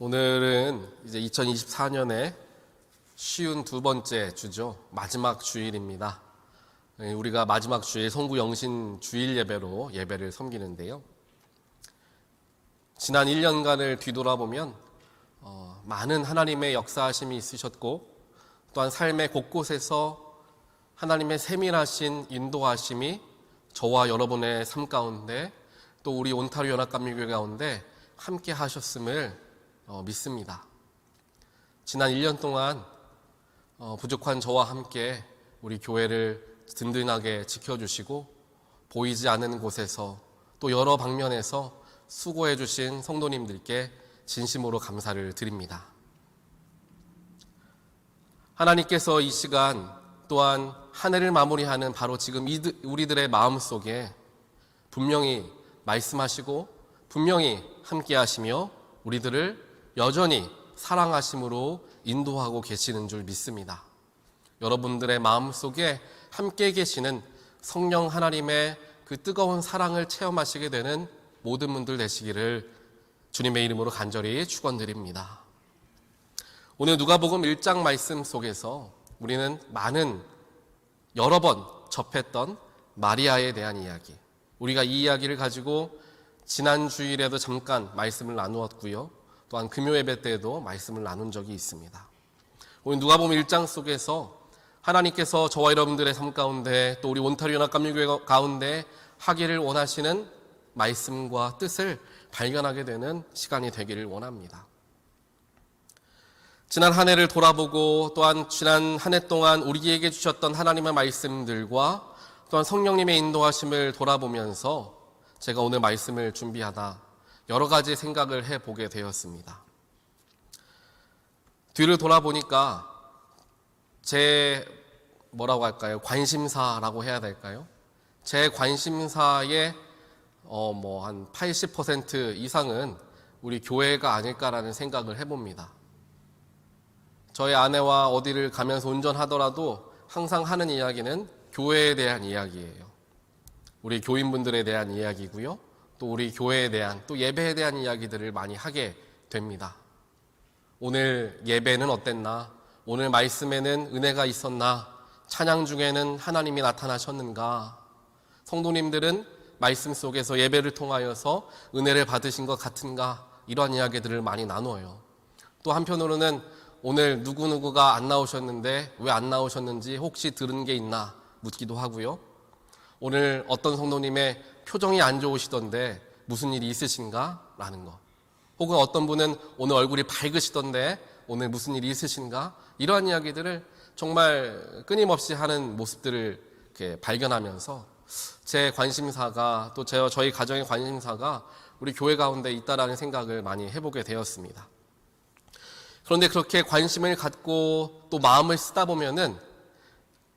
오늘은 이제 2024년에 쉬운 두 번째 주죠. 마지막 주일입니다. 예, 우리가 마지막 주일 송구 영신 주일 예배로 예배를 섬기는데요. 지난 1년간을 뒤돌아보면 어, 많은 하나님의 역사하심이 있으셨고 또한 삶의 곳곳에서 하나님의 세밀하신 인도하심이 저와 여러분의 삶 가운데 또 우리 온타리오 연합감리교회 가운데 함께 하셨음을 어, 믿습니다. 지난 1년 동안 어, 부족한 저와 함께 우리 교회를 든든하게 지켜주시고 보이지 않는 곳에서 또 여러 방면에서 수고해 주신 성도님들께 진심으로 감사를 드립니다. 하나님께서 이 시간 또한 한 해를 마무리하는 바로 지금 우리들의 마음 속에 분명히 말씀하시고 분명히 함께 하시며 우리들을 여전히 사랑하심으로 인도하고 계시는 줄 믿습니다. 여러분들의 마음 속에 함께 계시는 성령 하나님의 그 뜨거운 사랑을 체험하시게 되는 모든 분들 되시기를 주님의 이름으로 간절히 축원드립니다. 오늘 누가복음 1장 말씀 속에서 우리는 많은 여러 번 접했던 마리아에 대한 이야기. 우리가 이 이야기를 가지고 지난 주일에도 잠깐 말씀을 나누었고요. 또한 금요 예배 때에도 말씀을 나눈 적이 있습니다. 오늘 누가복음 1장 속에서 하나님께서 저와 여러분들의 삶 가운데 또 우리 온타리오 연합 감리교회 가운데 하기를 원하시는 말씀과 뜻을 발견하게 되는 시간이 되기를 원합니다. 지난 한 해를 돌아보고 또한 지난 한 해 동안 우리에게 주셨던 하나님의 말씀들과 또한 성령님의 인도하심을 돌아보면서 제가 오늘 말씀을 준비하다 여러 가지 생각을 해 보게 되었습니다. 뒤를 돌아보니까 제 뭐라고 할까요? 관심사라고 해야 될까요? 제 관심사의 어 뭐 한 80% 이상은 우리 교회가 아닐까라는 생각을 해봅니다. 저희 아내와 어디를 가면서 운전하더라도 항상 하는 이야기는 교회에 대한 이야기예요. 우리 교인분들에 대한 이야기고요. 또 우리 교회에 대한 또 예배에 대한 이야기들을 많이 하게 됩니다. 오늘 예배는 어땠나? 오늘 말씀에는 은혜가 있었나? 찬양 중에는 하나님이 나타나셨는가? 성도님들은 말씀 속에서 예배를 통하여서 은혜를 받으신 것 같은가? 이러한 이야기들을 많이 나누어요. 또 한편으로는 오늘 누구누구가 안 나오셨는데 왜 안 나오셨는지 혹시 들은 게 있나 묻기도 하고요. 오늘 어떤 성도님의 표정이 안 좋으시던데 무슨 일이 있으신가? 라는 거. 혹은 어떤 분은 오늘 얼굴이 밝으시던데 오늘 무슨 일이 있으신가? 이러한 이야기들을 정말 끊임없이 하는 모습들을 발견하면서 제 관심사가 또 제- 저희 가정의 관심사가 우리 교회 가운데 있다라는 생각을 많이 해보게 되었습니다. 그런데 그렇게 관심을 갖고 또 마음을 쓰다 보면은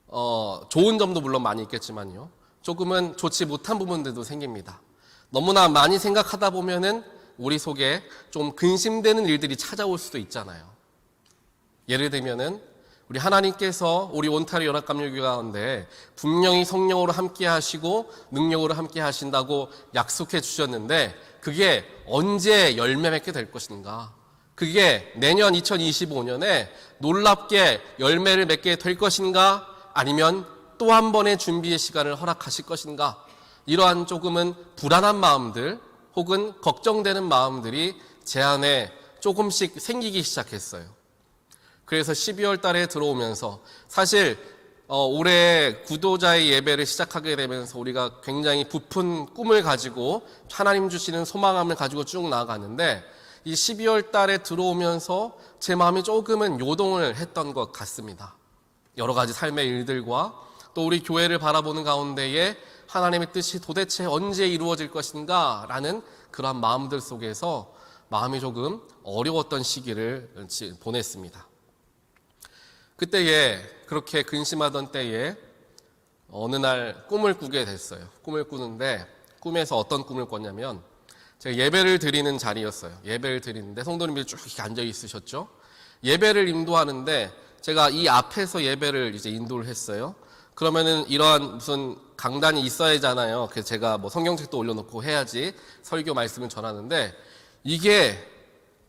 어, 좋은 점도 물론 많이 있겠지만요. 조금은 좋지 못한 부분들도 생깁니다. 너무나 많이 생각하다 보면은 우리 속에 좀 근심되는 일들이 찾아올 수도 있잖아요. 예를 들면은 우리 하나님께서 우리 온타리 연합감리교 가운데 분명히 성령으로 함께 하시고 능력으로 함께 하신다고 약속해 주셨는데 그게 언제 열매 맺게 될 것인가? 그게 내년 2025년에 놀랍게 열매를 맺게 될 것인가? 아니면 또 한 번의 준비의 시간을 허락하실 것인가? 이러한 조금은 불안한 마음들 혹은 걱정되는 마음들이 제 안에 조금씩 생기기 시작했어요. 그래서 12월 달에 들어오면서 사실 어, 올해 구도자의 예배를 시작하게 되면서 우리가 굉장히 부푼 꿈을 가지고 하나님 주시는 소망함을 가지고 쭉 나아가는데 이 12월 달에 들어오면서 제 마음이 조금은 요동을 했던 것 같습니다. 여러 가지 삶의 일들과 또 우리 교회를 바라보는 가운데에 하나님의 뜻이 도대체 언제 이루어질 것인가 라는 그러한 마음들 속에서 마음이 조금 어려웠던 시기를 보냈습니다. 그때에 그렇게 근심하던 때에 어느 날 꿈을 꾸게 됐어요. 꿈을 꾸는데 꿈에서 어떤 꿈을 꿨냐면 제가 예배를 드리는 자리였어요. 예배를 드리는데 성도님들이 쭉 앉아 있으셨죠. 예배를 인도하는데 제가 이 앞에서 예배를 이제 인도를 했어요. 그러면은 이러한 무슨 강단이 있어야 하잖아요. 그래서 제가 뭐 성경책도 올려놓고 해야지 설교 말씀을 전하는데 이게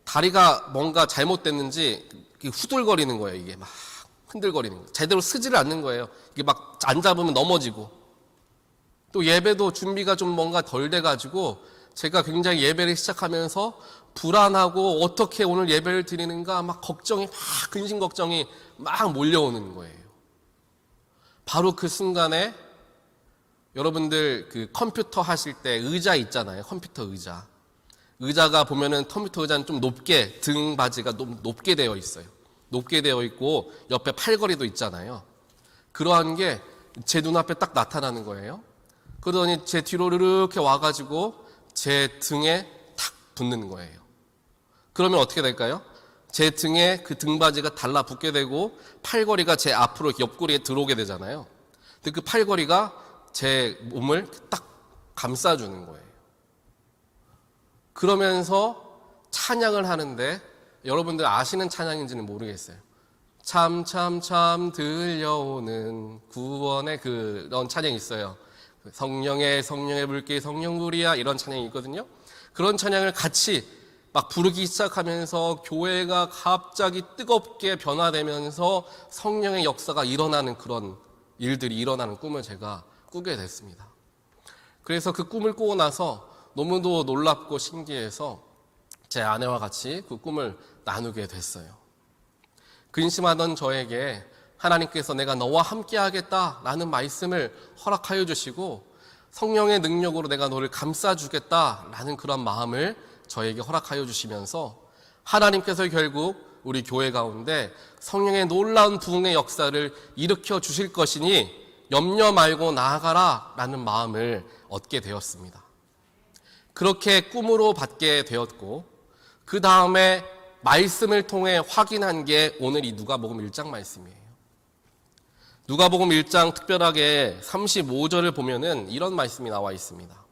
다리가 뭔가 잘못됐는지 후들거리는 거예요. 이게 막 흔들거리는 거예요. 제대로 쓰지를 않는 거예요. 이게 막 안 잡으면 넘어지고 또 예배도 준비가 좀 뭔가 덜 돼가지고 제가 굉장히 예배를 시작하면서 불안하고 어떻게 오늘 예배를 드리는가 막 걱정이 막 근심 걱정이 막 몰려오는 거예요. 바로 그 순간에 여러분들 그 컴퓨터 하실 때 의자 있잖아요. 컴퓨터 의자. 의자가 보면은 컴퓨터 의자는 좀 높게 등 바지가 높, 높게 되어 있어요. 높게 되어 있고 옆에 팔걸이도 있잖아요. 그러한 게 제 눈앞에 딱 나타나는 거예요. 그러더니 제 뒤로 이렇게 와가지고 제 등에 탁 붙는 거예요. 그러면 어떻게 될까요? 제 등에 그 등바지가 달라붙게 되고 팔걸이가 제 앞으로 옆구리에 들어오게 되잖아요. 근데 그 팔걸이가 제 몸을 딱 감싸주는 거예요. 그러면서 찬양을 하는데 여러분들 아시는 찬양인지는 모르겠어요. 참 참 참 들려오는 구원의 그런 찬양이 있어요. 성령의 성령의 불길 성령 불이야 이런 찬양이 있거든요. 그런 찬양을 같이 막 부르기 시작하면서 교회가 갑자기 뜨겁게 변화되면서 성령의 역사가 일어나는 그런 일들이 일어나는 꿈을 제가 꾸게 됐습니다. 그래서 그 꿈을 꾸고 나서 너무도 놀랍고 신기해서 제 아내와 같이 그 꿈을 나누게 됐어요. 근심하던 저에게 하나님께서 내가 너와 함께 하겠다라는 말씀을 허락하여 주시고 성령의 능력으로 내가 너를 감싸 주겠다라는 그런 마음을 저에게 허락하여 주시면서 하나님께서 결국 우리 교회 가운데 성령의 놀라운 부흥의 역사를 일으켜 주실 것이니 염려 말고 나아가라 라는 마음을 얻게 되었습니다. 그렇게 꿈으로 받게 되었고 그 다음에 말씀을 통해 확인한 게 오늘 이 누가복음 1장 말씀이에요. 누가복음 1장 특별하게 35절을 보면은 이런 말씀이 나와 있습니다.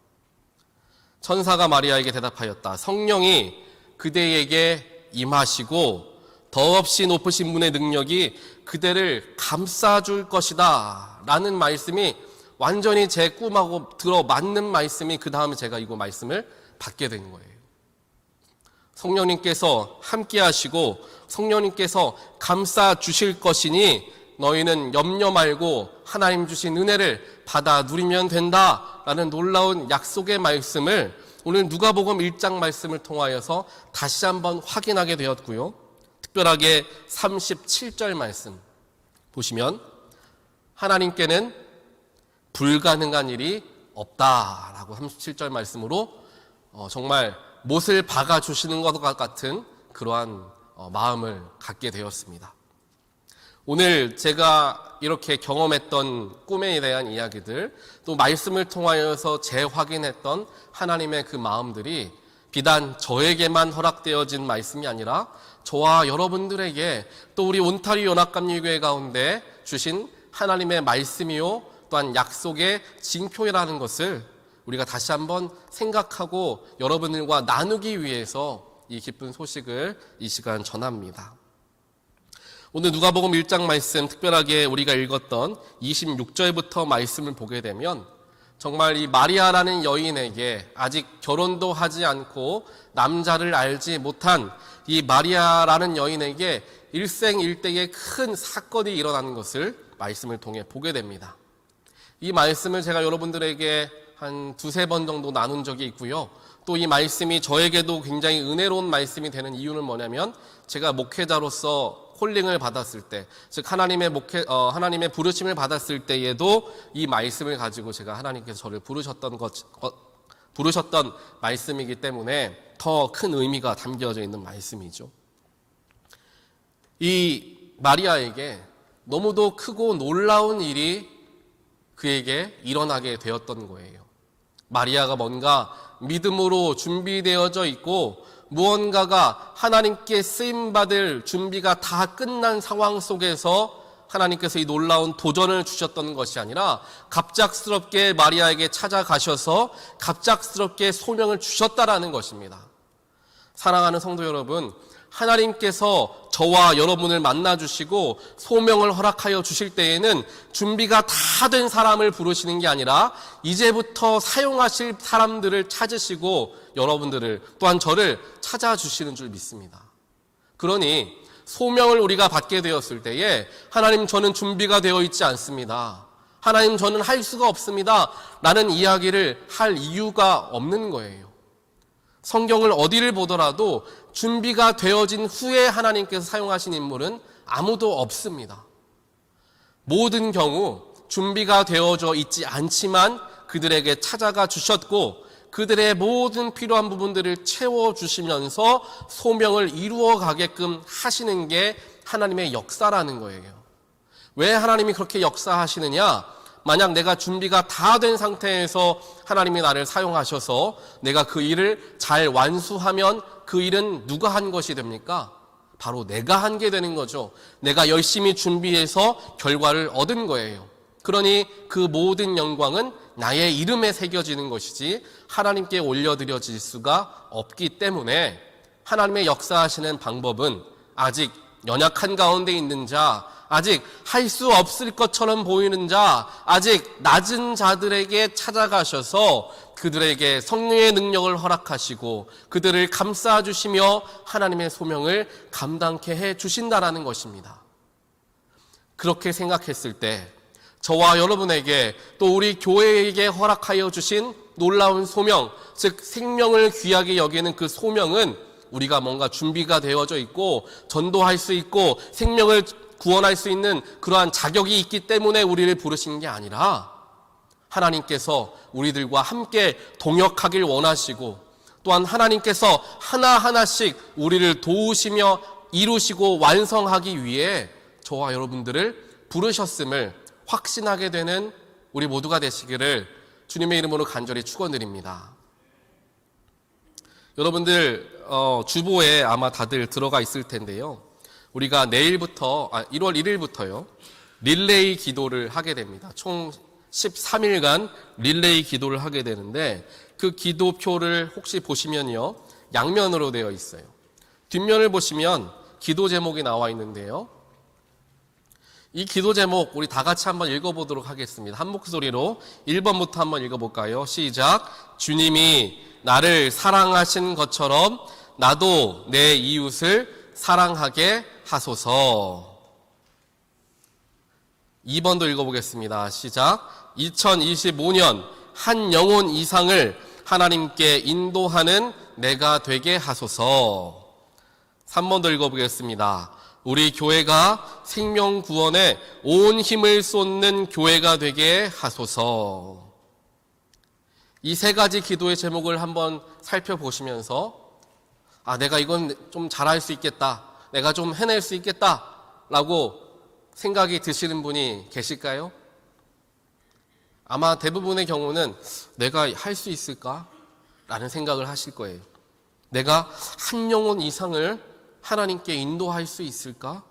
천사가 마리아에게 대답하였다. 성령이 그대에게 임하시고 더없이 높으신 분의 능력이 그대를 감싸줄 것이다. 라는 말씀이 완전히 제 꿈하고 들어 맞는 말씀이 그 다음에 제가 이거 말씀을 받게 된 거예요. 성령님께서 함께 하시고 성령님께서 감싸 주실 것이니 너희는 염려 말고 하나님 주신 은혜를 받아 누리면 된다 라는 놀라운 약속의 말씀을 오늘 누가복음 1장 말씀을 통하여서 다시 한번 확인하게 되었고요. 특별하게 37절 말씀 보시면 하나님께는 불가능한 일이 없다라고 37절 말씀으로 어, 정말 못을 박아 주시는 것과 같은 그러한 어, 마음을 갖게 되었습니다. 오늘 제가 이렇게 경험했던 꿈에 대한 이야기들, 또 말씀을 통하여서 재확인했던 하나님의 그 마음들이 비단 저에게만 허락되어진 말씀이 아니라 저와 여러분들에게 또 우리 온타리 연합감리교회 가운데 주신 하나님의 말씀이요 또한 약속의 징표라는 것을 우리가 다시 한번 생각하고 여러분들과 나누기 위해서 이 기쁜 소식을 이 시간 전합니다. 오늘 누가복음 1장 말씀 특별하게 우리가 읽었던 26절부터 말씀을 보게 되면 정말 이 마리아라는 여인에게 아직 결혼도 하지 않고 남자를 알지 못한 이 마리아라는 여인에게 일생일대의 큰 사건이 일어나는 것을 말씀을 통해 보게 됩니다. 이 말씀을 제가 여러분들에게 한 두세 번 정도 나눈 적이 있고요. 또 이 말씀이 저에게도 굉장히 은혜로운 말씀이 되는 이유는 뭐냐면 제가 목회자로서 콜링을 받았을 때, 즉 하나님의 목회 어, 하나님의 부르심을 받았을 때에도 이 말씀을 가지고 제가 하나님께서 저를 부르셨던 것 어, 부르셨던 말씀이기 때문에 더 큰 의미가 담겨져 있는 말씀이죠. 이 마리아에게 너무도 크고 놀라운 일이 그에게 일어나게 되었던 거예요. 마리아가 뭔가 믿음으로 준비되어져 있고 무언가가 하나님께 쓰임 받을 준비가 다 끝난 상황 속에서 하나님께서 이 놀라운 도전을 주셨던 것이 아니라 갑작스럽게 마리아에게 찾아가셔서 갑작스럽게 소명을 주셨다라는 것입니다. 사랑하는 성도 여러분, 하나님께서 저와 여러분을 만나 주시고 소명을 허락하여 주실 때에는 준비가 다 된 사람을 부르시는 게 아니라 이제부터 사용하실 사람들을 찾으시고 여러분들을 또한 저를 찾아주시는 줄 믿습니다. 그러니 소명을 우리가 받게 되었을 때에 하나님 저는 준비가 되어 있지 않습니다. 하나님 저는 할 수가 없습니다. 라는 이야기를 할 이유가 없는 거예요. 성경을 어디를 보더라도 준비가 되어진 후에 하나님께서 사용하신 인물은 아무도 없습니다. 모든 경우 준비가 되어져 있지 않지만 그들에게 찾아가 주셨고 그들의 모든 필요한 부분들을 채워주시면서 소명을 이루어 가게끔 하시는 게 하나님의 역사라는 거예요. 왜 하나님이 그렇게 역사하시느냐? 만약 내가 준비가 다 된 상태에서 하나님이 나를 사용하셔서 내가 그 일을 잘 완수하면 그 일은 누가 한 것이 됩니까? 바로 내가 한 게 되는 거죠. 내가 열심히 준비해서 결과를 얻은 거예요. 그러니 그 모든 영광은 나의 이름에 새겨지는 것이지 하나님께 올려드려질 수가 없기 때문에 하나님의 역사하시는 방법은 아직 연약한 가운데 있는 자, 아직 할 수 없을 것처럼 보이는 자, 아직 낮은 자들에게 찾아가셔서 그들에게 성령의 능력을 허락하시고 그들을 감싸 주시며 하나님의 소명을 감당케 해 주신다라는 것입니다. 그렇게 생각했을 때 저와 여러분에게 또 우리 교회에게 허락하여 주신 놀라운 소명, 즉 생명을 귀하게 여기는 그 소명은 우리가 뭔가 준비가 되어져 있고 전도할 수 있고 생명을 구원할 수 있는 그러한 자격이 있기 때문에 우리를 부르신 게 아니라 하나님께서 우리들과 함께 동역하길 원하시고 또한 하나님께서 하나하나씩 우리를 도우시며 이루시고 완성하기 위해 저와 여러분들을 부르셨음을 확신하게 되는 우리 모두가 되시기를 주님의 이름으로 간절히 축원드립니다. 여러분들 어, 주보에 아마 다들 들어가 있을 텐데요. 우리가 내일부터 아, 1월 1일부터요 릴레이 기도를 하게 됩니다. 총 13일간 릴레이 기도를 하게 되는데 그 기도표를 혹시 보시면요 양면으로 되어 있어요. 뒷면을 보시면 기도 제목이 나와 있는데요. 이 기도 제목 우리 다 같이 한번 읽어보도록 하겠습니다. 한 목소리로 1번부터 한번 읽어볼까요? 시작. 주님이 나를 사랑하신 것처럼 나도 내 이웃을 사랑하게 하소서. 2번도 읽어보겠습니다. 시작. 2025년 한 영혼 이상을 하나님께 인도하는 내가 되게 하소서. 3번도 읽어보겠습니다. 우리 교회가 생명 구원에 온 힘을 쏟는 교회가 되게 하소서. 이 세 가지 기도의 제목을 한번 살펴보시면서 아, 내가 이건 좀 잘할 수 있겠다. 내가 좀 해낼 수 있겠다. 라고 생각이 드시는 분이 계실까요? 아마 대부분의 경우는 내가 할 수 있을까? 라는 생각을 하실 거예요. 내가 한 영혼 이상을 하나님께 인도할 수 있을까?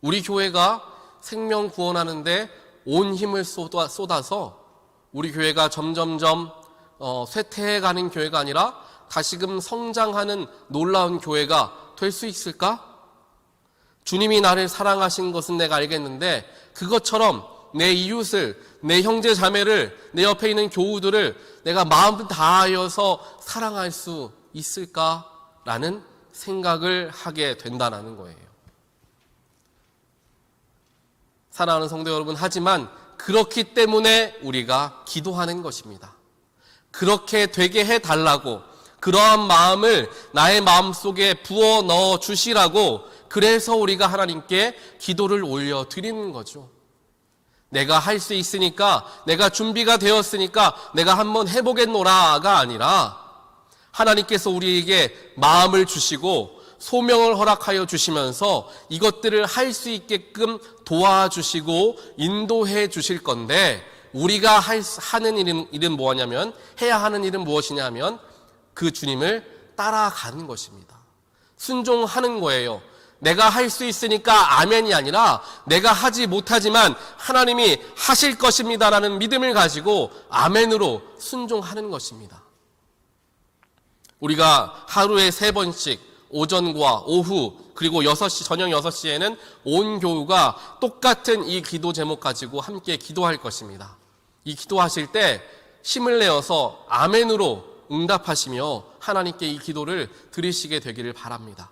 우리 교회가 생명 구원하는데 온 힘을 쏟아, 쏟아서 우리 교회가 점점점 어, 쇠퇴해가는 교회가 아니라 다시금 성장하는 놀라운 교회가 될 수 있을까? 주님이 나를 사랑하신 것은 내가 알겠는데 그것처럼 내 이웃을, 내 형제 자매를, 내 옆에 있는 교우들을 내가 마음 다하여서 사랑할 수 있을까라는 생각을 하게 된다는 거예요. 사랑하는 성도 여러분, 하지만 그렇기 때문에 우리가 기도하는 것입니다. 그렇게 되게 해달라고, 그러한 마음을 나의 마음 속에 부어 넣어 주시라고, 그래서 우리가 하나님께 기도를 올려 드리는 거죠. 내가 할 수 있으니까, 내가 준비가 되었으니까, 내가 한번 해보겠노라가 아니라, 하나님께서 우리에게 마음을 주시고 소명을 허락하여 주시면서 이것들을 할 수 있게끔 도와주시고 인도해 주실 건데 우리가 할, 하는 일은, 일은 뭐냐면 해야 하는 일은 무엇이냐면 그 주님을 따라가는 것입니다. 순종하는 거예요. 내가 할 수 있으니까 아멘이 아니라 내가 하지 못하지만 하나님이 하실 것입니다라는 믿음을 가지고 아멘으로 순종하는 것입니다. 우리가 하루에 세 번씩 오전과 오후 그리고 6시 저녁 6시에는 온 교우가 똑같은 이 기도 제목 가지고 함께 기도할 것입니다. 이 기도하실 때 힘을 내어서 아멘으로 응답하시며 하나님께 이 기도를 들으시게 되기를 바랍니다.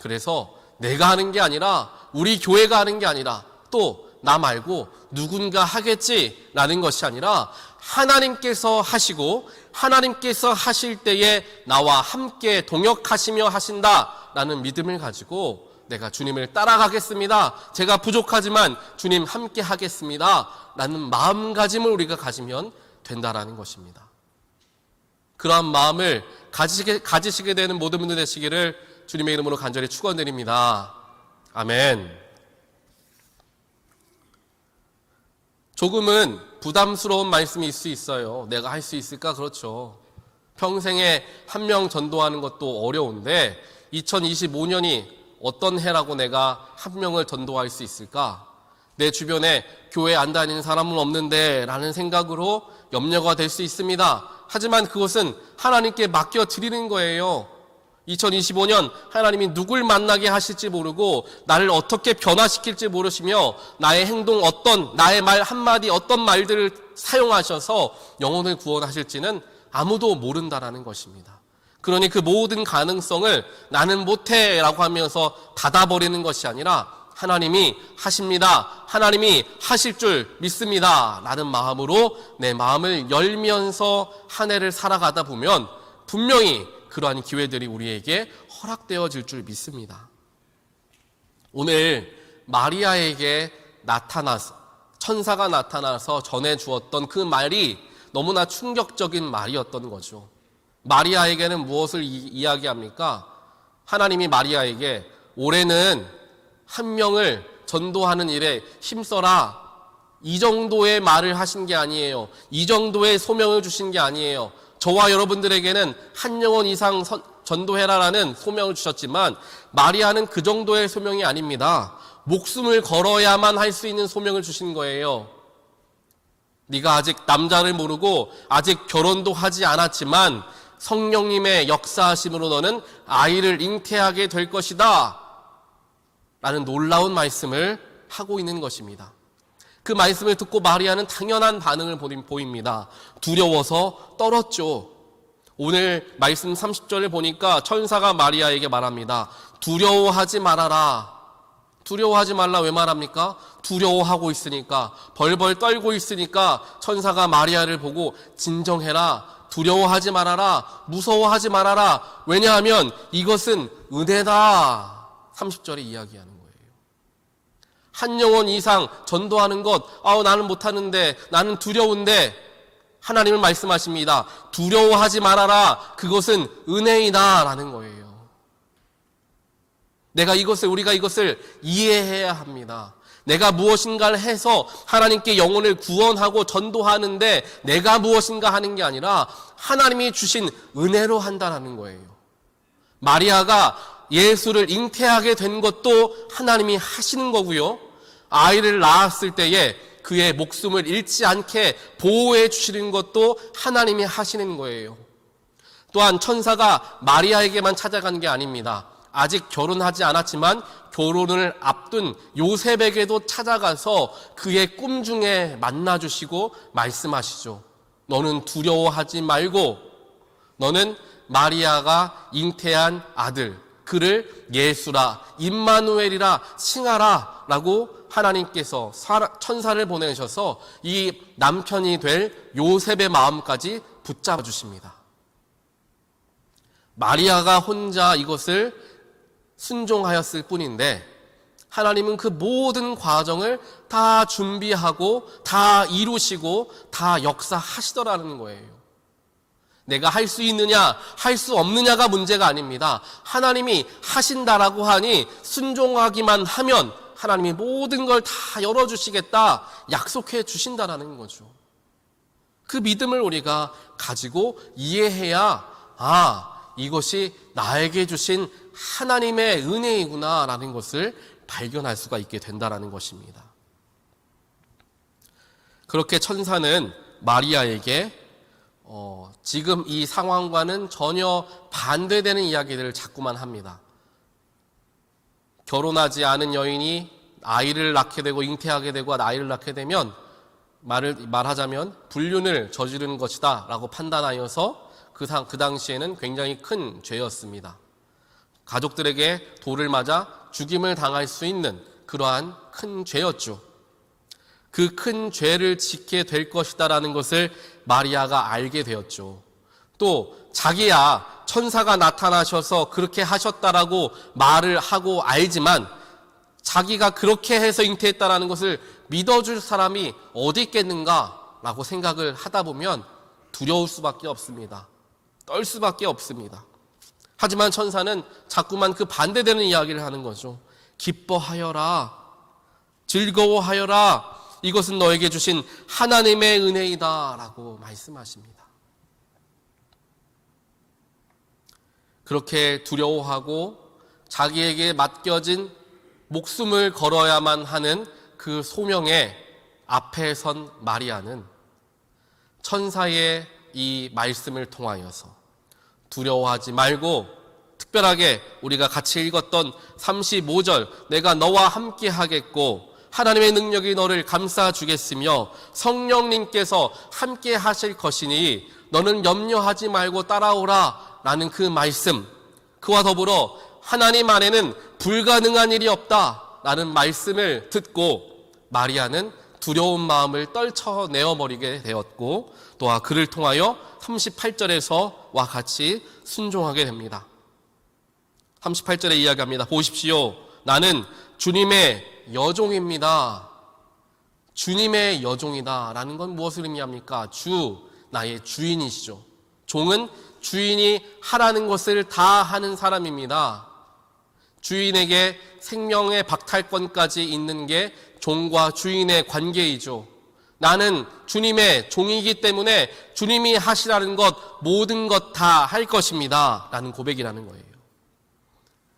그래서 내가 하는 게 아니라 우리 교회가 하는 게 아니라 또 나 말고 누군가 하겠지라는 것이 아니라 하나님께서 하시고 하나님께서 하실 때에 나와 함께 동역하시며 하신다라는 믿음을 가지고 내가 주님을 따라가겠습니다. 제가 부족하지만 주님 함께 하겠습니다. 라는 마음가짐을 우리가 가지면 된다라는 것입니다. 그러한 마음을 가지시게, 가지시게 되는 모든 분들 되시기를 주님의 이름으로 간절히 축원드립니다. 아멘. 조금은 부담스러운 말씀일 수 있어요. 내가 할 수 있을까? 그렇죠. 평생에 한 명 전도하는 것도 어려운데 2025년이 어떤 해라고 내가 한 명을 전도할 수 있을까? 내 주변에 교회 안 다니는 사람은 없는데 라는 생각으로 염려가 될 수 있습니다. 하지만 그것은 하나님께 맡겨 드리는 거예요. 2025년 하나님이 누굴 만나게 하실지 모르고 나를 어떻게 변화시킬지 모르시며 나의 행동 어떤 나의 말 한마디 어떤 말들을 사용하셔서 영혼을 구원하실지는 아무도 모른다라는 것입니다. 그러니 그 모든 가능성을 나는 못해라고 하면서 닫아버리는 것이 아니라 하나님이 하십니다. 하나님이 하실 줄 믿습니다. 라는 마음으로 내 마음을 열면서 한 해를 살아가다 보면 분명히 그러한 기회들이 우리에게 허락되어질 줄 믿습니다. 오늘 마리아에게 나타나서 천사가 나타나서 전해 주었던 그 말이 너무나 충격적인 말이었던 거죠. 마리아에게는 무엇을 이, 이야기합니까? 하나님이 마리아에게 올해는 한 명을 전도하는 일에 힘써라. 이 정도의 말을 하신 게 아니에요. 이 정도의 소명을 주신 게 아니에요. 저와 여러분들에게는 한 영혼 이상 선- 전도해라라는 소명을 주셨지만 마리아는 그 정도의 소명이 아닙니다. 목숨을 걸어야만 할 수 있는 소명을 주신 거예요. 네가 아직 남자를 모르고 아직 결혼도 하지 않았지만 성령님의 역사하심으로 너는 아이를 잉태하게 될 것이다. 라는 놀라운 말씀을 하고 있는 것입니다. 그 말씀을 듣고 마리아는 당연한 반응을 보입니다. 두려워서 떨었죠. 오늘 말씀 30절을 보니까 천사가 마리아에게 말합니다. 두려워하지 말아라. 두려워하지 말라 왜 말합니까? 두려워하고 있으니까 벌벌 떨고 있으니까 천사가 마리아를 보고 진정해라. 두려워하지 말아라. 무서워하지 말아라. 왜냐하면 이것은 은혜다. 30절에 이야기하는 거예요. 한 영혼 이상 전도하는 것, 아우, 나는 못하는데, 나는 두려운데, 하나님은 말씀하십니다. 두려워하지 말아라. 그것은 은혜이다. 라는 거예요. 내가 이것을, 우리가 이것을 이해해야 합니다. 내가 무엇인가를 해서 하나님께 영혼을 구원하고 전도하는데 내가 무엇인가 하는 게 아니라 하나님이 주신 은혜로 한다는 거예요. 마리아가 예수를 잉태하게 된 것도 하나님이 하시는 거고요. 아이를 낳았을 때에 그의 목숨을 잃지 않게 보호해 주시는 것도 하나님이 하시는 거예요. 또한 천사가 마리아에게만 찾아간 게 아닙니다. 아직 결혼하지 않았지만 결혼을 앞둔 요셉에게도 찾아가서 그의 꿈 중에 만나 주시고 말씀하시죠. 너는 두려워하지 말고 너는 마리아가 잉태한 아들 그를 예수라 임마누엘이라 칭하라라고 하나님께서 천사를 보내셔서 이 남편이 될 요셉의 마음까지 붙잡아 주십니다. 마리아가 혼자 이것을 순종하였을 뿐인데 하나님은 그 모든 과정을 다 준비하고 다 이루시고 다 역사하시더라는 거예요. 내가 할 수 있느냐, 할 수 없느냐가 문제가 아닙니다. 하나님이 하신다라고 하니 순종하기만 하면 하나님이 모든 걸 다 열어주시겠다, 약속해 주신다라는 거죠. 그 믿음을 우리가 가지고 이해해야, 아, 이것이 나에게 주신 하나님의 은혜이구나라는 것을 발견할 수가 있게 된다라는 것입니다. 그렇게 천사는 마리아에게 어, 지금 이 상황과는 전혀 반대되는 이야기들을 자꾸만 합니다. 결혼하지 않은 여인이 아이를 낳게 되고 잉태하게 되고 아이를 낳게 되면 말을 말하자면 불륜을 저지르는 것이다라고 판단하여서 그, 상, 그 당시에는 굉장히 큰 죄였습니다. 가족들에게 돌을 맞아 죽임을 당할 수 있는 그러한 큰 죄였죠. 그 큰 죄를 짓게 될 것이다라는 것을 마리아가 알게 되었죠. 또 자기야 천사가 나타나셔서 그렇게 하셨다라고 말을 하고 알지만 자기가 그렇게 해서 잉태했다라는 것을 믿어줄 사람이 어디 있겠는가라고 생각을 하다 보면 두려울 수밖에 없습니다. 떨 수밖에 없습니다. 하지만 천사는 자꾸만 그 반대되는 이야기를 하는 거죠. 기뻐하여라. 즐거워하여라. 이것은 너에게 주신 하나님의 은혜이다. 라고 말씀하십니다. 그렇게 두려워하고 자기에게 맡겨진 목숨을 걸어야만 하는 그 소명의 앞에 선 마리아는 천사의 이 말씀을 통하여서 두려워하지 말고 특별하게 우리가 같이 읽었던 35절 내가 너와 함께 하겠고 하나님의 능력이 너를 감싸 주겠으며 성령님께서 함께 하실 것이니 너는 염려하지 말고 따라오라 라는 그 말씀 그와 더불어 하나님 안에는 불가능한 일이 없다 라는 말씀을 듣고 마리아는 두려운 마음을 떨쳐내어 버리게 되었고 또한 그를 통하여 38절에서와 같이 순종하게 됩니다. 38절에 이야기합니다. 보십시오. 나는 주님의 여종입니다. 주님의 여종이다. 라는 건 무엇을 의미합니까? 주, 나의 주인이시죠. 종은 주인이 하라는 것을 다 하는 사람입니다. 주인에게 생명의 박탈권까지 있는 게 종과 주인의 관계이죠. 나는 주님의 종이기 때문에 주님이 하시라는 것, 모든 것 다 할 것입니다. 라는 고백이라는 거예요.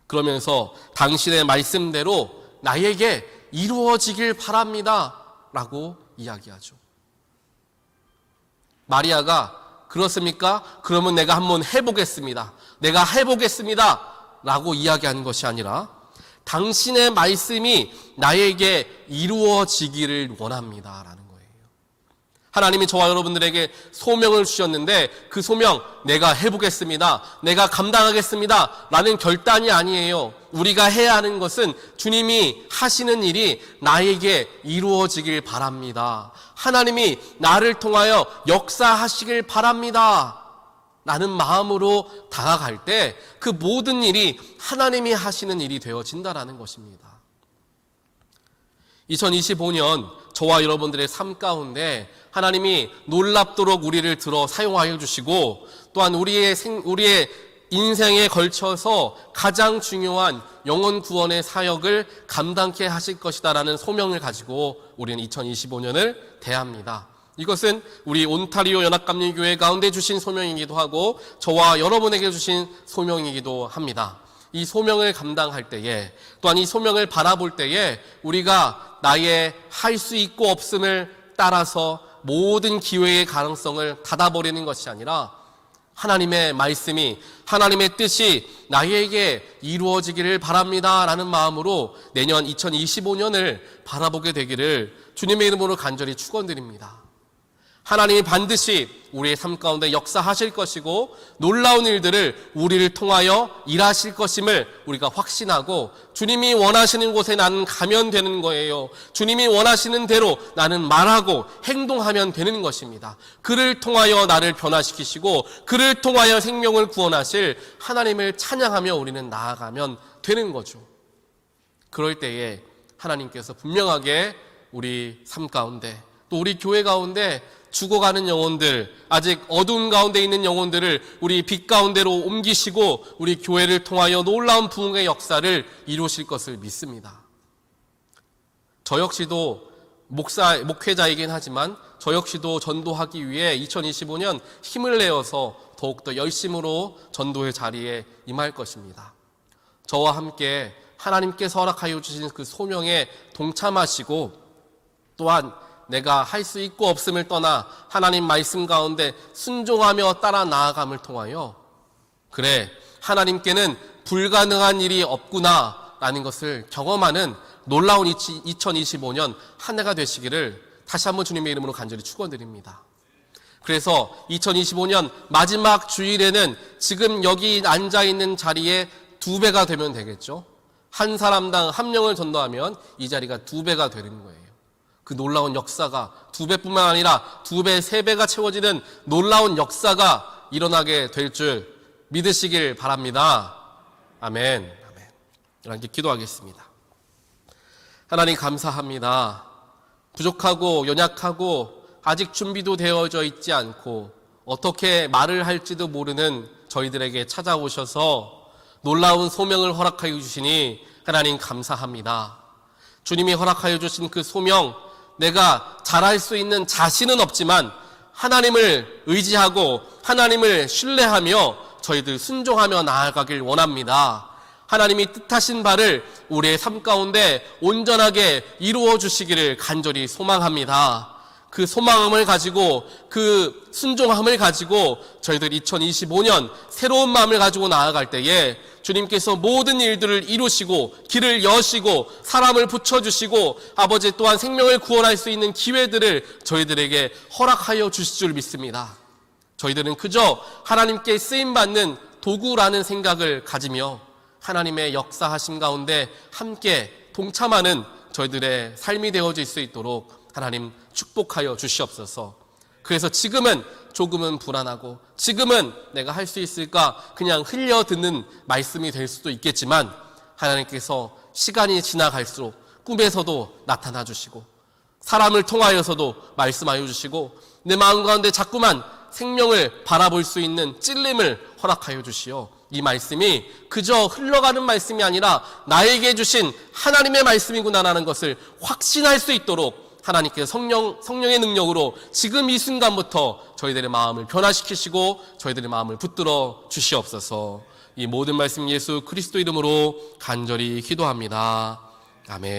그러면서 당신의 말씀대로 나에게 이루어지길 바랍니다. 라고 이야기하죠. 마리아가 그렇습니까? 그러면 내가 한번 해보겠습니다. 내가 해보겠습니다. 라고 이야기하는 것이 아니라 당신의 말씀이 나에게 이루어지기를 원합니다. 라는. 하나님이 저와 여러분들에게 소명을 주셨는데 그 소명 내가 해보겠습니다. 내가 감당하겠습니다. 라는 결단이 아니에요. 우리가 해야 하는 것은 주님이 하시는 일이 나에게 이루어지길 바랍니다. 하나님이 나를 통하여 역사하시길 바랍니다. 라는 마음으로 다가갈 때 그 모든 일이 하나님이 하시는 일이 되어진다라는 것입니다. 2025년 저와 여러분들의 삶 가운데 하나님이 놀랍도록 우리를 들어 사용하여 주시고 또한 우리의 생, 우리의 인생에 걸쳐서 가장 중요한 영혼 구원의 사역을 감당케 하실 것이다라는 소명을 가지고 우리는 2025년을 대합니다. 이것은 우리 온타리오 연합감리교회 가운데 주신 소명이기도 하고 저와 여러분에게 주신 소명이기도 합니다. 이 소명을 감당할 때에 또한 이 소명을 바라볼 때에 우리가 나의 할 수 있고 없음을 따라서 모든 기회의 가능성을 닫아버리는 것이 아니라 하나님의 말씀이 하나님의 뜻이 나에게 이루어지기를 바랍니다. 라는 마음으로 내년 2025년을 바라보게 되기를 주님의 이름으로 간절히 축원드립니다. 하나님이 반드시 우리의 삶 가운데 역사하실 것이고 놀라운 일들을 우리를 통하여 일하실 것임을 우리가 확신하고 주님이 원하시는 곳에 나는 가면 되는 거예요. 주님이 원하시는 대로 나는 말하고 행동하면 되는 것입니다. 그를 통하여 나를 변화시키시고 그를 통하여 생명을 구원하실 하나님을 찬양하며 우리는 나아가면 되는 거죠. 그럴 때에 하나님께서 분명하게 우리 삶 가운데 또 우리 교회 가운데 죽어가는 영혼들, 아직 어두운 가운데 있는 영혼들을 우리 빛 가운데로 옮기시고 우리 교회를 통하여 놀라운 부흥의 역사를 이루실 것을 믿습니다. 저 역시도 목사, 목회자이긴 하지만 저 역시도 전도하기 위해 2025년 힘을 내어서 더욱더 열심으로 전도의 자리에 임할 것입니다. 저와 함께 하나님께서 허락하여 주신 그 소명에 동참하시고 또한 내가 할 수 있고 없음을 떠나 하나님 말씀 가운데 순종하며 따라 나아감을 통하여 그래 하나님께는 불가능한 일이 없구나 있다라는 것을 경험하는 놀라운 2025년 한 해가 되시기를 다시 한번 주님의 이름으로 간절히 축원드립니다. 그래서 2025년 마지막 주일에는 지금 여기 앉아 있는 자리에 두 배가 되면 되겠죠. 한 사람당 한 명을 전도하면 이 자리가 두 배가 되는 거예요. 그 놀라운 역사가 두 배뿐만 아니라 두 배, 세 배가 채워지는 놀라운 역사가 일어나게 될 줄 믿으시길 바랍니다. 아멘. 아멘. 이렇게 기도하겠습니다. 하나님 감사합니다. 부족하고 연약하고 아직 준비도 되어져 있지 않고 어떻게 말을 할지도 모르는 저희들에게 찾아오셔서 놀라운 소명을 허락하여 주시니 하나님 감사합니다. 주님이 허락하여 주신 그 소명, 내가 잘할 수 있는 자신은 없지만 하나님을 의지하고 하나님을 신뢰하며 저희들 순종하며 나아가길 원합니다. 하나님이 뜻하신 바를 우리의 삶 가운데 온전하게 이루어 주시기를 간절히 소망합니다. 그 소망함을 가지고 그 순종함을 가지고 저희들 2025년 새로운 마음을 가지고 나아갈 때에 주님께서 모든 일들을 이루시고 길을 여시고 사람을 붙여주시고 아버지 또한 생명을 구원할 수 있는 기회들을 저희들에게 허락하여 주실 줄 믿습니다. 저희들은 그저 하나님께 쓰임받는 도구라는 생각을 가지며 하나님의 역사하심 가운데 함께 동참하는 저희들의 삶이 되어질 수 있도록 하나님 축복하여 주시옵소서. 그래서 지금은 조금은 불안하고 지금은 내가 할 수 있을까 그냥 흘려 듣는 말씀이 될 수도 있겠지만 하나님께서 시간이 지나갈수록 꿈에서도 나타나 주시고 사람을 통하여서도 말씀하여 주시고 내 마음 가운데 자꾸만 생명을 바라볼 수 있는 찔림을 허락하여 주시어 이 말씀이 그저 흘러가는 말씀이 아니라 나에게 주신 하나님의 말씀이구나라는 것을 확신할 수 있도록 하나님께서 성령, 성령의 능력으로 지금 이 순간부터 저희들의 마음을 변화시키시고 저희들의 마음을 붙들어 주시옵소서 이 모든 말씀 예수 그리스도 이름으로 간절히 기도합니다. 아멘.